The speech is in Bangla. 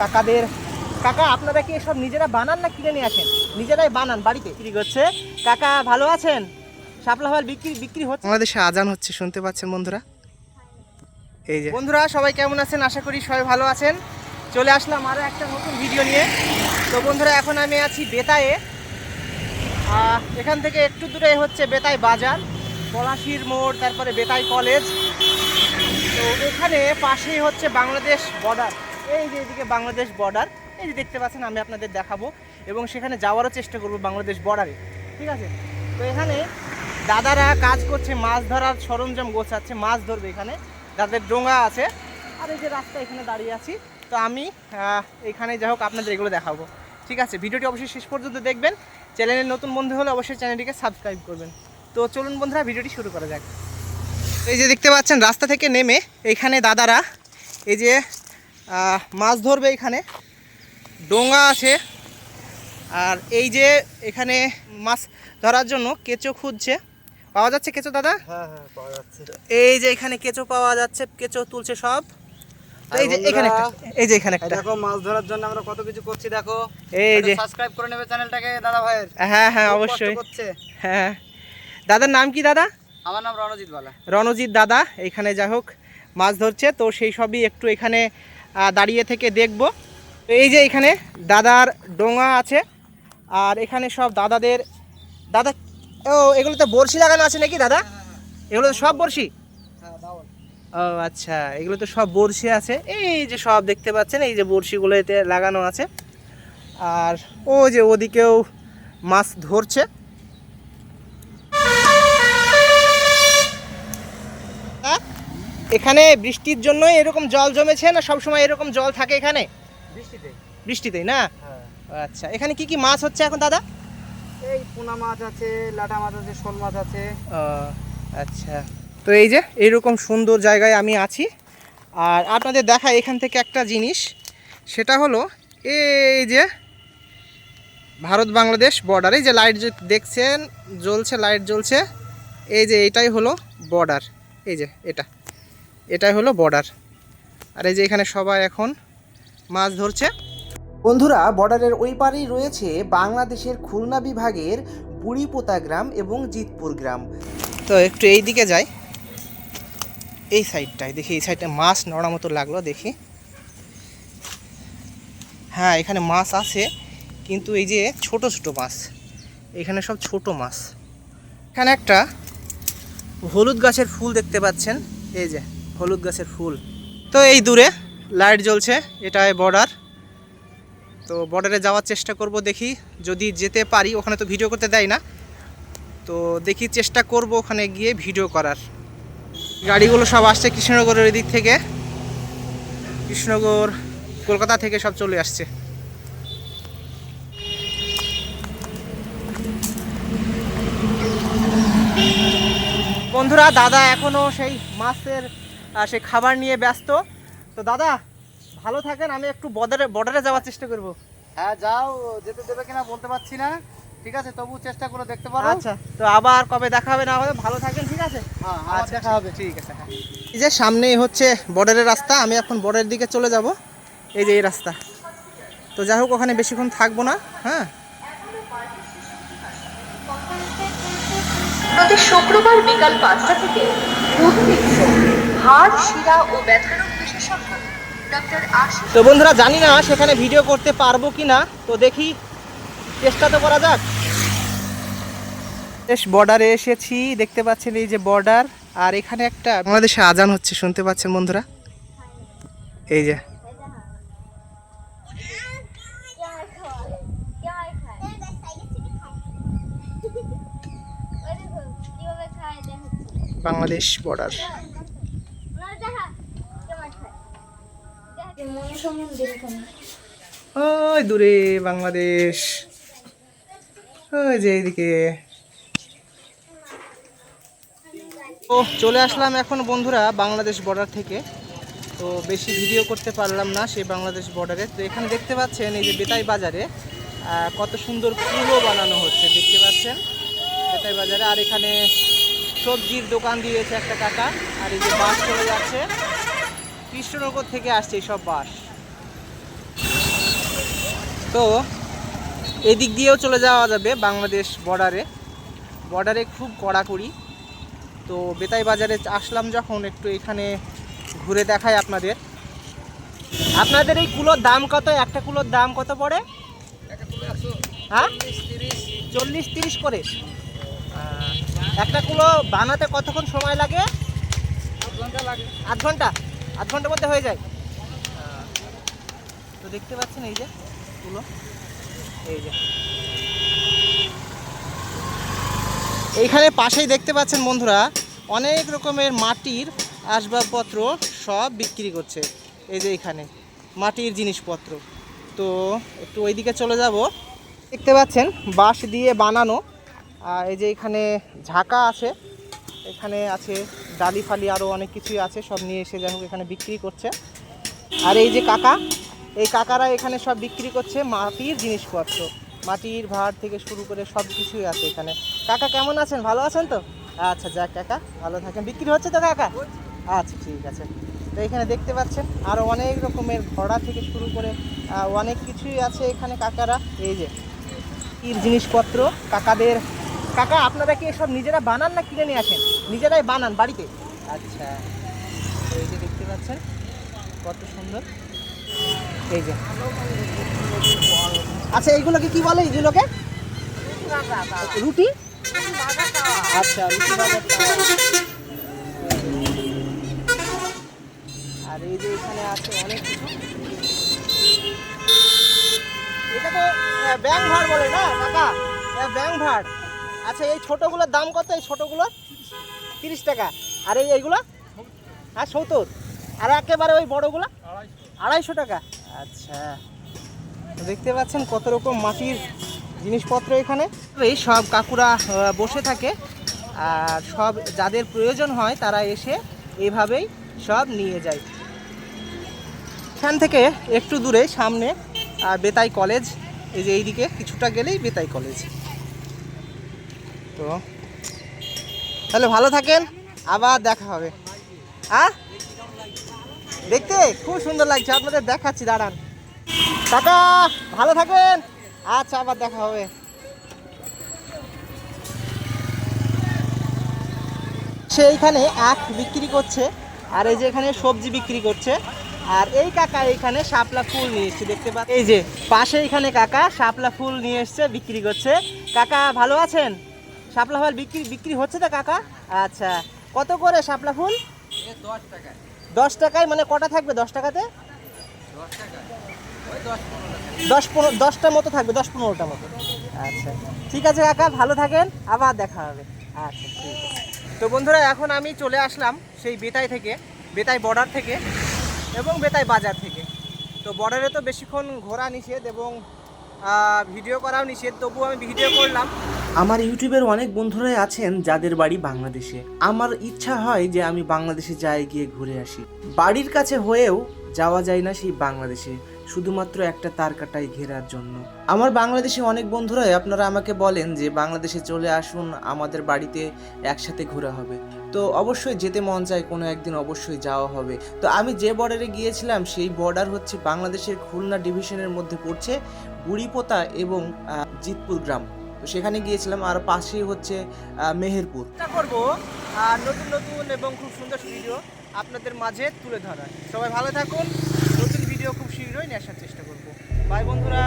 কাকাদের। কাকা আপনারা কি এসব নিজেরা বানান না কিনে নিয়ে আসেন? নিজেরাই বানান বাড়িতে। বিক্রি করছে কাকা ভালো আছেন? শাপলা ফল বিক্রি বিক্রি হচ্ছে? বাংলাদেশে আজান হচ্ছে শুনতে পাচ্ছেন বন্ধুরা? এই যে। বন্ধুরা সবাই কেমন আছেন? আশা করি সবাই ভালো আছেন। চলে আসলাম আরও একটা নতুন ভিডিও নিয়ে। তো বন্ধুরা এখন আমি আছি বেতায়ে। এখান থেকে একটু দূরে হচ্ছে বেতাই বাজার পলাশির মোড় তারপরে বেতাই কলেজ। তো এখানে পাশেই হচ্ছে বাংলাদেশ বর্ডার এই যে এদিকে বাংলাদেশ বর্ডার এই যে দেখতে পাচ্ছেন আমি আপনাদের দেখাবো, এবং সেখানে যাওয়ারও চেষ্টা করব বাংলাদেশ বর্ডারে ঠিক আছে? তো এখানে দাদারা কাজ করছে, মাছ ধরার সরঞ্জাম গোছাচ্ছে, মাছ ধরবে এখানে। যাদের ডোঙা আছে। আর এই যে রাস্তা এখানে দাঁড়িয়ে আছি। তো আমি এখানে যাই হোক, আপনাদের এগুলো দেখাবো। ঠিক আছে? ভিডিওটি অবশ্যই শেষ পর্যন্ত দেখবেন। চ্যানেলের নতুন বন্ধু হলে অবশ্যই চ্যানেলটিকে সাবস্ক্রাইব করবেন। তো চলুন বন্ধুরা, ভিডিওটি শুরু করা যাক। এই যে দেখতে পাচ্ছেন, রাস্তা থেকে নেমে এইখানে দাদারা, এই যে মাছ ধরবে এখানে। ডোঙা আছে। আর এই যে এখানে মাছ ধরার জন্য কেঁচো খুঁজছে। পাওয়া যাচ্ছে কেঁচো দাদা? হ্যাঁ হ্যাঁ এই যে এখানে কেঁচো পাওয়া যাচ্ছে কেঁচো তুলছে সব। এই যে আর এখানে একটা এই যে এখানে একটা। দেখো মাছ ধরার জন্য আমরা কত কিছু করছি দেখো। এই যে। সাবস্ক্রাইব করে নেবে চ্যানেলটাকে দাদা ভাইয়ের। হ্যাঁ হ্যাঁ অবশ্যই। করছে। হ্যাঁ। দাদার নাম কি দাদা? আমার নাম রণজিৎ বালা। রণজিৎ দাদা এখানে যাই হোক মাছ ধরছে। তো সেই সবই একটু এখানে দাঁড়িয়ে থেকে দেখব। এই যে এখানে দাদার ডোঙা আছে, আর এখানে সব দাদাদের, দাদা, ও, এগুলো তো বড়শি লাগানো আছে নাকি দাদা? এগুলো তো সব বড়শি? ও আচ্ছা এগুলো তো সব বড়শি আছে। এই যে সব দেখতে পাচ্ছেন, এই যে বড়শিগুলো এতে লাগানো আছে। আর ও যে ওদিকেও মাছ ধরছে। এখানে বৃষ্টির জন্য এরকম জল জমেছে না সবসময় এরকম জল থাকে এখানে? বৃষ্টিতে। বৃষ্টিতেই না? হ্যাঁ। আচ্ছা এখানে কি কি মাছ হচ্ছে এখন দাদা? এই পোনা মাছ আছে লাটা মাছ আছে শোল মাছ আছে। আচ্ছা। তো এই যে এইরকম সুন্দর জায়গায় আমি আছি। আর আপনাদের দেখা এখান থেকে একটা জিনিস সেটা হলো এই যে ভারত বাংলাদেশ বর্ডার এই যে লাইট দেখছেন জ্বলছে লাইট জ্বলছে এই যে এটাই হলো বর্ডার এই যে এটা। এটাই হলো বর্ডার আর এই যে এখানে সবাই এখন মাছ ধরছে। বন্ধুরা বর্ডারের ওই পারেই রয়েছে বাংলাদেশের খুলনা বিভাগের বুড়িপোতা গ্রাম এবং জিতপুর গ্রাম। তো একটু এই দিকে যাই। এই সাইডটায় দেখি এই সাইডটা মাছ নড়া মতো লাগল দেখি। হ্যাঁ এখানে মাছ আছে কিন্তু এই যে ছোট ছোট মাছ এখানে সব ছোট মাছ। এখানে একটা হলুদ গাছের ফুল দেখতে পাচ্ছেন এই যে। হলুদ গাছের ফুল। তো এই দূরে লাইট জ্বলছে, এটাই বর্ডার তো বর্ডারে যাওয়ার চেষ্টা করব দেখি, যদি যেতে পারি, ওখানে তো ভিডিও করতে দেয় না। তো দেখি চেষ্টা করব ওখানে গিয়ে ভিডিও করার। গাড়িগুলো সব আসছে কৃষ্ণনগরের দিক থেকে। কৃষ্ণনগর, কলকাতা থেকে সব চলে আসছে। বন্ধুরা, দাদা এখনও সেই মাছের সেই খাবার নিয়ে ব্যস্ত। তো দাদা ভালো থাকেন আমি একটু বর্ডারে বর্ডারে যাওয়ার চেষ্টা করব। হ্যাঁ যাও যেতে দেবে কিনা বলতে পারছি না। ঠিক আছে তবু চেষ্টা করে দেখতে পারো। আচ্ছা তো আবার কবে দেখা হবে না হবে ভালো থাকেন ঠিক আছে? হ্যাঁ আবার আচ্ছা দেখা হবে। ঠিক আছে হ্যাঁ। এই যে সামনেই হচ্ছে বর্ডারের রাস্তা আমি এখন বর্ডারের দিকে চলে যাব। এই যে এই রাস্তা। তো যাই হোক ওখানে বেশিক্ষণ থাকব না হ্যাঁ। শুক্রবার বিকাল পাঁচটা থেকে হাড় শিরা ও ব্যথারোগ বিশেষজ্ঞ ডক্টর আশিস তো বন্ধুরা জানি না সেখানে ভিডিও করতে পারব কি না তো দেখি চেষ্টা তো করা যাক। বেশ বর্ডারে এসেছি দেখতে পাচ্ছেন এই যে বর্ডার আর এখানে একটা বাংলাদেশে আজান হচ্ছে শুনতে পাচ্ছেন বন্ধুরা? এই যে। বাংলাদেশ বর্ডার ওই দূরে বাংলাদেশ। ওই যে এইদিকে। তো চলে আসলাম এখন বন্ধুরা বাংলাদেশ বর্ডার থেকে। তো বেশি ভিডিও করতে পারলাম না সেই বাংলাদেশ বর্ডারে তো এখানে দেখতে পাচ্ছেন এই যে বেতাই বাজারে কত সুন্দর পুরো বানানো হচ্ছে, দেখতে পাচ্ছেন? বেতাই বাজারে। আর এখানে সবজির দোকান দিয়েছে একটা কাকা। আর এই যে বাস চলে যাচ্ছে। কৃষ্ণনগর থেকে আসছে এই সব বাস তো এদিক দিয়েও চলে যাওয়া যাবে বাংলাদেশ বর্ডারে বর্ডারে খুব কড়াকড়ি। তো বেতাই বাজারে আসলাম যখন একটু এখানে ঘুরে দেখাই আপনাদের। আপনাদের এই কুলোর দাম কত? একটা কুলোর দাম কত পড়ে? হ্যাঁ? চল্লিশ তিরিশ করে। একটা কুলো বানাতে কতক্ষণ সময় লাগে। আধ ঘণ্টা? আধ ঘণ্টার মধ্যে হয়ে যায়। তো দেখতে পাচ্ছেন এই যে। এই যে। এইখানে পাশেই দেখতে পাচ্ছেন বন্ধুরা অনেক রকমের মাটির আসবাবপত্র সব বিক্রি করছে। এই যে এখানে মাটির জিনিসপত্র। তো একটু ওইদিকে চলে যাব। দেখতে পাচ্ছেন বাঁশ দিয়ে বানানো। আর এই যে এখানে ঝাঁকা আছে। এখানে আছে ডালি ফালি আরও অনেক কিছুই আছে। সব নিয়ে এসে যাই হোক এখানে বিক্রি করছে। আর এই যে কাকা এই কাকারা এখানে সব বিক্রি করছে মাটির জিনিসপত্র। মাটির ভাড় থেকে শুরু করে সব কিছুই আছে এখানে। কাকা, কেমন আছেন? ভালো আছেন তো? আচ্ছা যাক কাকা, ভালো থাকেন। বিক্রি হচ্ছে তো কাকা? আচ্ছা ঠিক আছে। তো এখানে দেখতে পাচ্ছেন আরও অনেক রকমের ঘোড়া থেকে শুরু করে অনেক কিছুই আছে এখানে কাকারা। এই যে ইর জিনিসপত্র, কাকাদের কাকা, আপনারা কি এসব নিজেরা বানান না কিনে নিয়ে আসেন? নিজেরাই বানান বাড়িতে? আচ্ছা এই যে দেখতে পাচ্ছেন, কত সুন্দর। এই যে। আচ্ছা এইগুলোকে কি বলে? এইগুলোকে? রুটি? আচ্ছা রুটি আর এই যে এখানে আছে অনেক কিছু। ভাড় বলে না আচ্ছা এই ছোটোগুলোর দাম কত? এই ছোটোগুলো তিরিশ টাকা। আর এই এইগুলো? হ্যাঁ সত্তর। আর একেবারে ওই বড়গুলো? আড়াইশো টাকা। আচ্ছা। দেখতে পাচ্ছেন কত রকম মাটির জিনিসপত্র এখানে। এই সব কাকুরা বসে থাকে। আর সব যাদের প্রয়োজন হয়, তারা এসে এভাবেই সব নিয়ে যায়। এখান থেকে একটু দূরে, সামনে বেতাই কলেজ। এই যে এইদিকে কিছুটা গেলেই বেতাই কলেজ। তো, তাহলে ভালো থাকেন। আবার দেখা হবে। হ্যাঁ দেখতে খুব সুন্দর লাগছে, আপনাদের দেখাচ্ছি, দাঁড়ান। কাকা, ভালো থাকেন আচ্ছা আবার দেখা হবে। সে এইখানে আখ বিক্রি করছে, আর এই যে এখানে সবজি বিক্রি করছে, আর এই কাকা এখানে শাপলা ফুল নিয়ে এসছে, দেখতে পাচ্ছেন এই যে, পাশে এখানে কাকা শাপলা ফুল নিয়ে এসছে, বিক্রি করছে। কাকা, ভালো আছেন? শাপলা ফুল বিক্রি বিক্রি হচ্ছে তো, কাকা? আচ্ছা কত করে শাপলা ফুল? দশ টাকায়। মানে কটা থাকবে দশ টাকাতে? দশ পনেরো দশটা মতো থাকবে দশ পনেরোটা মতো। আচ্ছা। ঠিক আছে কাকা ভালো থাকেন আবার দেখা হবে। আচ্ছা ঠিক আছে। তো বন্ধুরা এখন আমি চলে আসলাম সেই বেতাই থেকে বেতাই বর্ডার থেকে এবং বেতাই বাজার থেকে। তো বর্ডারে তো বেশিক্ষণ ঘোরা নিষেধ এবং ভিডিও করাও নিষেধ তবুও আমি ভিডিও করলাম। আমার ইউটিউবের অনেক বন্ধুরাই আছেন যাদের বাড়ি বাংলাদেশে। আমার ইচ্ছা হয় যে আমি বাংলাদেশে যাই, গিয়ে ঘুরে আসি। বাড়ির কাছে হয়েও যাওয়া যায় না সেই বাংলাদেশে, শুধুমাত্র একটা তার কাটাই ঘেরার জন্য। আমার বাংলাদেশে অনেক বন্ধুরাই আপনারা আমাকে বলেন যে, বাংলাদেশে চলে আসুন, আমাদের বাড়িতে একসাথে ঘোরা হবে। তো অবশ্যই যেতে মন চায়, কোনো একদিন অবশ্যই যাওয়া হবে। তো আমি যে বর্ডারে গিয়েছিলাম, সেই বর্ডার হচ্ছে বাংলাদেশের খুলনা ডিভিশনের মধ্যে পড়ছে বুড়িপোতা এবং জিতপুর গ্রাম। তো সেখানে গিয়েছিলাম আর পাশেই হচ্ছে মেহেরপুর। করব। আর নতুন নতুন এবং খুব সুন্দর ভিডিও আপনাদের মাঝে তুলে ধরা সবাই ভালো থাকুন, নতুন ভিডিও খুব শীঘ্রই নিয়ে আসার চেষ্টা করব। বাই বন্ধুরা।